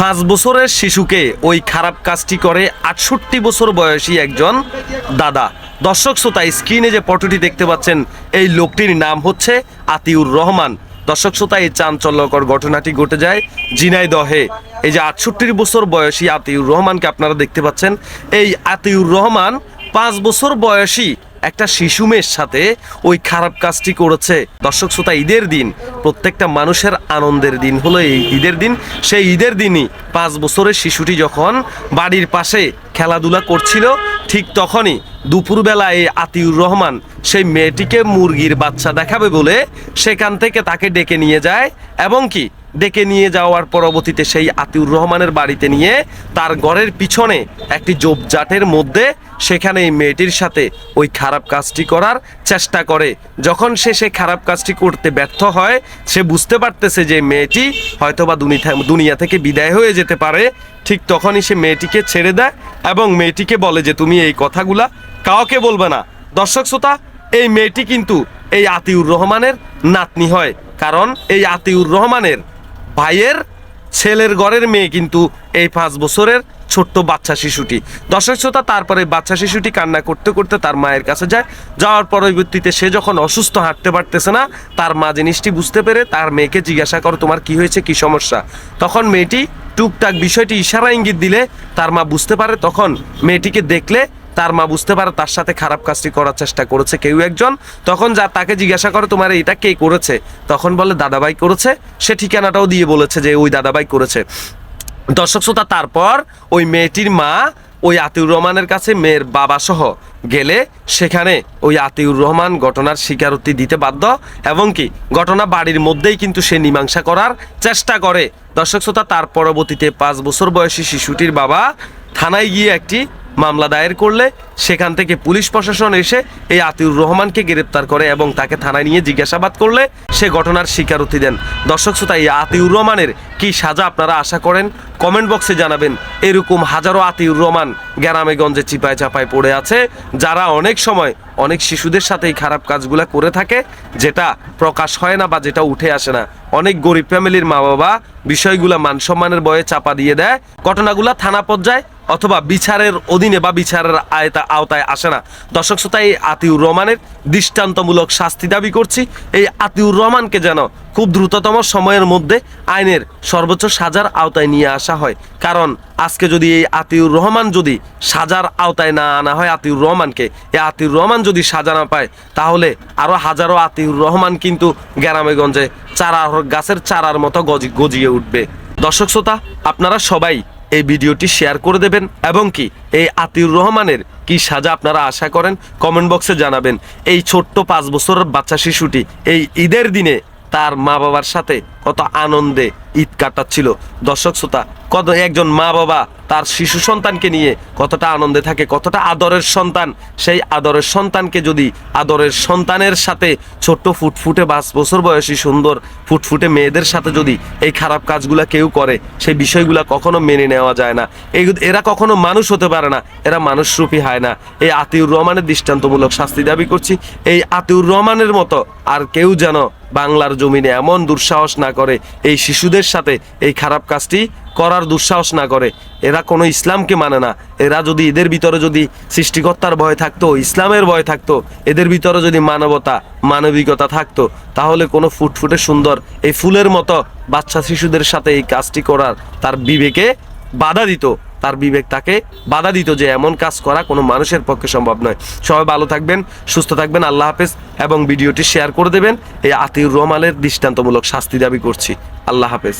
পাঁচ বছরের শিশুকে ওই খারাপ কাজটি করে আটষট্টি বছর বয়সী একজন দাদা। দর্শক শ্রোতা, স্ক্রিনে যে ফটোটি দেখতে পাচ্ছেন, এই লোকটির নাম হচ্ছে আতিউর রহমান। দর্শক শ্রোতা, এই চাঞ্চল্যকর ঘটনাটি ঘটে যায় জিনাইদহে এই যে আটষট্টি বছর বয়সী আতিউর রহমানকে আপনারা দেখতে পাচ্ছেন। এই আতিউর রহমান পাঁচ বছর বয়সী একটা শিশু মেয়ের সাথে ওই খারাপ কাজটি করেছে। দর্শক শ্রোতা, ঈদের দিন, প্রত্যেকটা মানুষের আনন্দের দিন হলো এই ঈদের দিন। সেই ঈদের দিনই পাঁচ বছরের শিশুটি যখন বাড়ির পাশে খেলাধুলা করছিল, ঠিক তখনই দুপুরবেলা এই আতিউর রহমান সেই মেয়েটিকে মুরগির বাচ্চা দেখাবে বলে সেখান থেকে তাকে ডেকে নিয়ে যায় এবং কি ডেকে নিয়ে যাওয়ার পরবর্তীতে সেই আতিউর রহমানের বাড়িতে নিয়ে তার ঘরের পিছনে একটি জোপজাটের মধ্যে সেখানে এই মেয়েটির সাথে ওই খারাপ কাজটি করার চেষ্টা করে। যখন সে সে খারাপ কাজটি করতে ব্যর্থ হয়, সে বুঝতে পারতেছে যে মেয়েটি হয়তোবা দুনিয়া থেকে বিদায় হয়ে যেতে পারে। ঠিক তখনই সে মেয়েটিকে ছেড়ে দেয় এবং মেয়েটিকে বলে যে, তুমি এই কথাগুলা কাউকে বলবে না। দর্শক শ্রোতা, এই মেয়েটি কিন্তু এই আতিউর রহমানের নাতনি হয়। কারণ এই আতিউর রহমানের ভাইয়ের ছেলের ঘরের মেয়ে কিন্তু এই পাঁচ বছরের ছোট্ট বাচ্চা শিশুটি। দর্শক শ্রোতা, তারপরে বাচ্চা শিশুটি কান্না করতে করতে তার মায়ের কাছে যায়। যাওয়ার পরবর্তীতে সে যখন অসুস্থ, হাঁটতে পারতেছে না, তার মা জিনিসটি বুঝতে পেরে তার মেয়েকে জিজ্ঞাসা করো, তোমার কি হয়েছে? কি সমস্যা? তখন মেয়েটি টুকটাক বিষয়টি ইশারা ইঙ্গিত দিলে তার মা বুঝতে পারে। তখন মেয়েটিকে দেখলে তার মা বুঝতে পারে তার সাথে খারাপ কাজটি করার চেষ্টা করেছে কেউ একজন। তখন যা তাকে জিজ্ঞাসা করে, তোমার এটা কে করেছে? তখন বলে, দাদাভাই করেছে। সে ঠিকানাটাও দিয়ে বলেছে যে, ওই দাদাভাই করেছে। দর্শক শ্রোতা, তারপর ওই মেয়েটির মা ওই আতিউর রহমানের কাছে মেয়ের বাবা সহ গেলে সেখানে ওই আতিউর রহমান ঘটনার স্বীকারোক্তি দিতে বাধ্য এবং কি ঘটনা বাড়ির মধ্যেই কিন্তু সে মীমাংসা করার চেষ্টা করে। দর্শক শ্রোতা, তার পরবর্তীতে পাঁচ বছর বয়সী শিশুটির বাবা থানায় গিয়ে একটি মামলা দায়ের করলে সেখান থেকে পুলিশ প্রশাসন এসে এই আতিউর রহমানকে গ্রেপ্তার করে এবং তাকে থানায় নিয়ে জিজ্ঞাসাবাদ করলে সে ঘটনার স্বীকারোক্তি দেন। দর্শক শ্রোতা, এই আতিউর রহমানের কি সাজা আপনারা আশা করেন? কমেন্ট বক্সে জানাবেন। এরকম হাজারো আতিউর রহমান গ্রামে গঞ্জে চিপায় চাপায় পড়ে আছে, যারা অনেক সময় অনেক শিশুদের সাথে এই খারাপ কাজগুলো করে থাকে, যেটা প্রকাশ হয় না বা যেটা উঠে আসে না। অনেক গরিব ফ্যামিলির মা বাবা বিষয়গুলা মান সম্মানের বয়ে চাপা দিয়ে দেয়। ঘটনাগুলা থানা পর্যায়ে অথবা বিচারের অধীনে বা বিচারের আয়তা আওতায় আসে না। দর্শক শ্রোতা, এই আতিউর রহমানের দৃষ্টান্তমূলক শাস্তি দাবি করছি। এই আতিউর রহমানকে যেন খুব দ্রুততম সময়ের মধ্যে আইনের সর্বোচ্চ সাজার আওতায় নিয়ে আসা হয়। কারণ আজকে যদি এই আতিউর রহমান যদি সাজার আওতায় না আনা হয়, আতিউর রহমানকে, এই আতিউর রহমান যদি সাজা না পায়, তাহলে আরও হাজারো আতিউর রহমান কিন্তু গ্রামেগঞ্জে চারা গাছের চারার মতো গজি গজিয়ে উঠবে। দর্শক শ্রোতা, আপনারা সবাই এই ভিডিওটি শেয়ার করে দেবেন এবং কি এই আতিউর রহমানের কি সাজা আপনারা আশা করেন? কমেন্ট বক্সে জানাবেন। এই ছোট্ট পাঁচ বছরের বাচ্চা শিশুটি এই ঈদের দিনে তার মা বাবার সাথে কত আনন্দে ঈদ কাটাচ্ছিল। দর্শক শ্রোতা, কত একজন মা বাবা তার শিশু সন্তানকে নিয়ে কতটা আনন্দে থাকে, কতটা আদরের সন্তান। সেই আদরের সন্তানকে যদি আদরের সন্তানের সাথে ছোট্ট ফুটফুটে পাঁচ বছর বয়সী সুন্দর ফুটফুটে মেয়েদের সাথে যদি এই খারাপ কাজগুলো কেউ করে, সেই বিষয়গুলা কখনো মেনে নেওয়া যায় না। এই এরা কখনো মানুষ হতে পারে না, এরা মানুষরূপী হয় না। এই আতিউর রহমানের দৃষ্টান্তমূলক শাস্তি দাবি করছি, এই আতিউর রহমানের মতো আর কেউ যেন বাংলার জমিনে এমন দুঃসাহস না করে এই শিশুদের সাথে এই খারাপ কাজটি করার দুঃসাহস না করে। এরা কোনো ইসলামকে মানে না। এরা যদি এদের ভিতরে যদি সৃষ্টিকর্তার ভয় থাকতো, ইসলামের ভয় থাকতো, এদের ভিতরে যদি মানবতা, মানবিকতা থাকতো, তাহলে কোনো ফুটফুটে সুন্দর এই ফুলের মতো বাচ্চা শিশুদের সাথে এই কাজটি করার তার বিবেকে বাধা দিত। তার বিবেক তাকে বাধা দিত যে এমন কাজ করা কোনো মানুষের পক্ষে সম্ভব নয়। সবাই ভালো থাকবেন, সুস্থ থাকবেন, আল্লাহ হাফেজ, এবং ভিডিওটি শেয়ার করে দেবেন। এই আতিউর রহমানের দৃষ্টান্তমূলক শাস্তি দাবি করছি। আল্লাহ হাফেজ।